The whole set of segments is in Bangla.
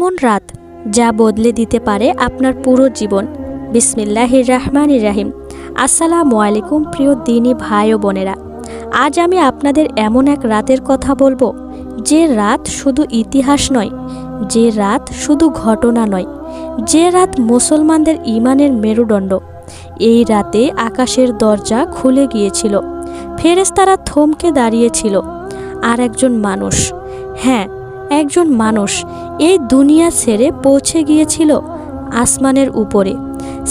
এমন রাত যা বদলে দিতে পারে আপনার পুরো জীবন। বিসমিল্লাহির রহমান রাহিম। আসসালামু আলাইকুম প্রিয় দিনী ভাই ও বোনেরা। আজ আমি আপনাদের এমন এক রাতের কথা বলব, যে রাত শুধু ইতিহাস নয়, যে রাত শুধু ঘটনা নয়, যে রাত মুসলমানদের ইমানের মেরুদণ্ড। এই রাতে আকাশের দরজা খুলে গিয়েছিল, ফেরেশতারা থমকে দাঁড়িয়েছিল। আর একজন মানুষ হ্যাঁ একজন মানুষ এই দুনিয়া ছেড়ে পৌঁছে গিয়েছিল আসমানের উপরে,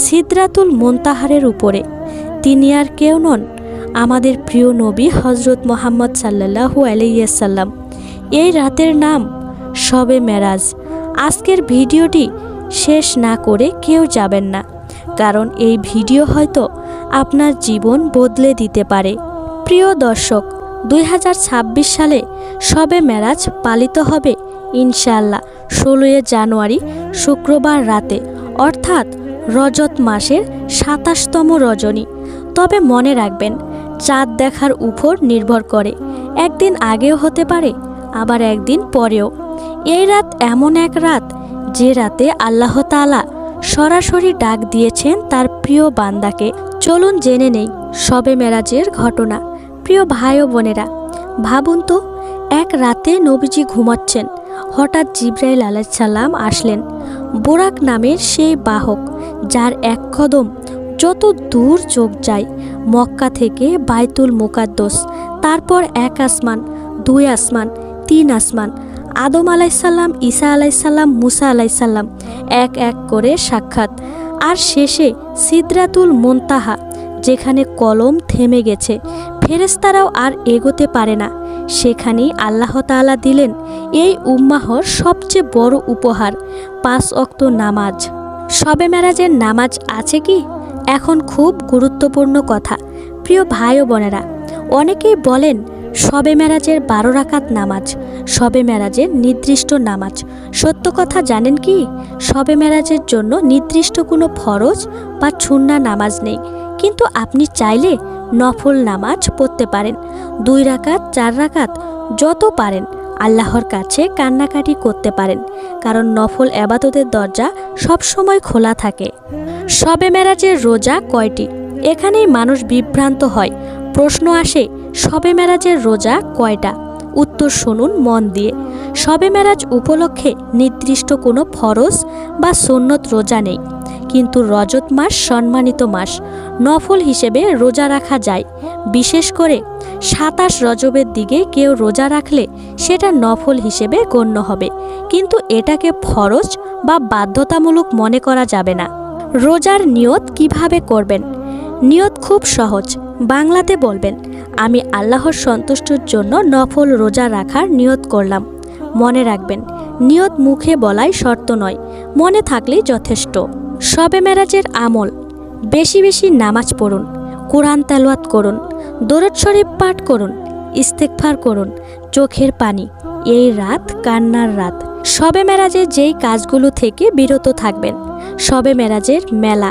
সিদ্রাতুল মোন্তাহারের উপরে। তিনি আর কেউ নন, আমাদের প্রিয় নবী হজরত মোহাম্মদ সাল্লাহু আলাইসাল্লাম এই রাতের নাম সবে মেরাজ। আজকের ভিডিওটি শেষ না করে কেউ যাবেন না, কারণ এই ভিডিও হয়তো আপনার জীবন বদলে দিতে পারে। প্রিয় দর্শক, দুই হাজার ছাব্বিশ সালে সবে মেরাজ পালিত হবে ইনশাআল্লাহ। ষোলোই জানুয়ারি শুক্রবার রাতে, অর্থাৎ রজত মাসের সাতাশতম রজনী। তবে মনে রাখবেন, চাঁদ দেখার উপর নির্ভর করে। একদিন আগেও হতে পারে, আবার একদিন পরেও। এই রাত এমন এক রাত, যে রাতে আল্লাহ তাআলা সরাসরি ডাক দিয়েছেন তার প্রিয় বান্দাকে। চলুন জেনে নেই শবে মেরাজের ঘটনা। প্রিয় ভাই ও বোনেরা, ভাবুন তো, এক রাতে নবীজি ঘুমাচ্ছেন। হঠাৎ জিব্রাইল আলাইসাল্লাম আসলেন। বোরাক নামের সেই বাহক, যার এক কদম যত দূর চোখ যায়, মক্কা থেকে বাইতুল মুকাদ্দস, তারপর এক আসমান, দুই আসমান, তিন আসমান, আদম আলাইসাল্লাম, ঈসা আলাইসাল্লাম, মুসা আলাইসাল্লাম, এক এক করে সাক্ষাৎ। আর শেষে সিদ্রাতুল মোন্তাহা, যেখানে কলম থেমে গেছে ফেরেস্তারাও আর এগোতে পারে না। সেখানেই আল্লাহ তাআলা দিলেন, এই উম্মাহর সবচেয়ে বড় উপহার, পাঁচ অক্ত নামাজ। শবে মেরাজের নামাজ আছে কি? এখন খুব গুরুত্বপূর্ণ কথা। প্রিয় ভাই ও বোনেরা, অনেকেই বলেন শবে মেরাজের বারো রাকাত নামাজ শবে মেরাজের নির্দিষ্ট নামাজ। সত্য কথা জানেন কি? শবে মেরাজের জন্য নির্দিষ্ট কোনো ফরজ বা ছুন্না নামাজ নেই। কিন্তু আপনি চাইলে নফল নামাজ পড়তে পারেন। দুই রাকাত, চার রাকাত, যত পারেন, আল্লাহর কাছে কান্নাকাটি করতে পারেন। কারণ নফল এবাদতের দরজা সবসময় খোলা থাকে। শবে মেরাজের রোজা কয়টি? এখানেই মানুষ বিভ্রান্ত হয়। প্রশ্ন আসে, শবে মেরাজের রোজা কয়টা? উত্তর শুনুন মন দিয়ে। শবে মেরাজ উপলক্ষে নির্দিষ্ট কোনো ফরজ বা সন্ন্যত রোজা নেই। কিন্তু রজত মাস সম্মানিত মাস। নফল হিসেবে রোজা রাখা যায়। বিশেষ করে সাতাশ রজবের দিকে কেউ রোজা রাখলে সেটা নফল হিসেবে গণ্য হবে। কিন্তু এটাকে ফরজ বা বাধ্যতামূলক মনে করা যাবে না। রোজার নিয়ত কীভাবে করবেন? নিয়ত খুব সহজ। বাংলাতে বলবেন, আমি আল্লাহর সন্তুষ্টর জন্য নফল রোজা রাখার নিয়ত করলাম। মনে রাখবেন, নিয়ত মুখে বলাই শর্ত নয়, মনে থাকলেই যথেষ্ট। শবে মেরাজের আমল। বেশি বেশি নামাজ পড়ুন, কোরআন তেলাওয়াত করুন, দরদ শরীফ পাঠ করুন ইস্তেকফার করুন, চোখের পানি, এই রাত কান্নার রাত। শবে মেরাজের যেই কাজগুলো থেকে বিরত থাকবেন শবে মেরাজের মেলা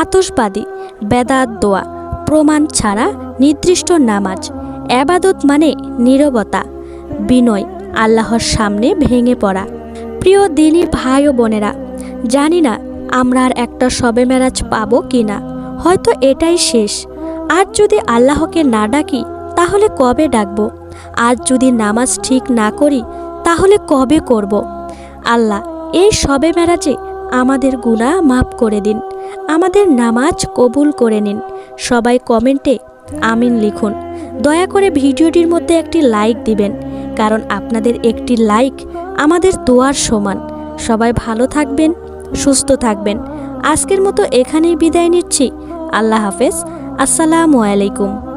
আতসবাদী বেদাত দোয়া, প্রমাণ ছাড়া নির্দিষ্ট নামাজ, এবাদত মানে নীরবতা, বিনয়, আল্লাহর সামনে ভেঙে পড়া। প্রিয় দিনী ভাই ও বোনেরা, জানি না আমরা আর একটা শবে মেরাজ পাবো কি না হয়তো এটাই শেষ। আর যদি আল্লাহকে না ডাকি, তাহলে কবে ডাকবো? আর যদি নামাজ ঠিক না করি, তাহলে কবে করব। আল্লাহ, এই শবে মেরাজে আমাদের গুণা মাফ করে দিন। আমাদের নামাজ কবুল করে নিন। সবাই কমেন্টে আমিন লিখুন। দয়া করে ভিডিওটির মধ্যে একটি লাইক দিবেন, কারণ আপনাদের একটি লাইক আমাদের দোয়ার সমান। সবাই ভালো থাকবেন। সুস্থ থাকবেন। আজকের মতো এখানেই বিদায় নিচ্ছি। আল্লাহ হাফেজ। আসসালামু আলাইকুম।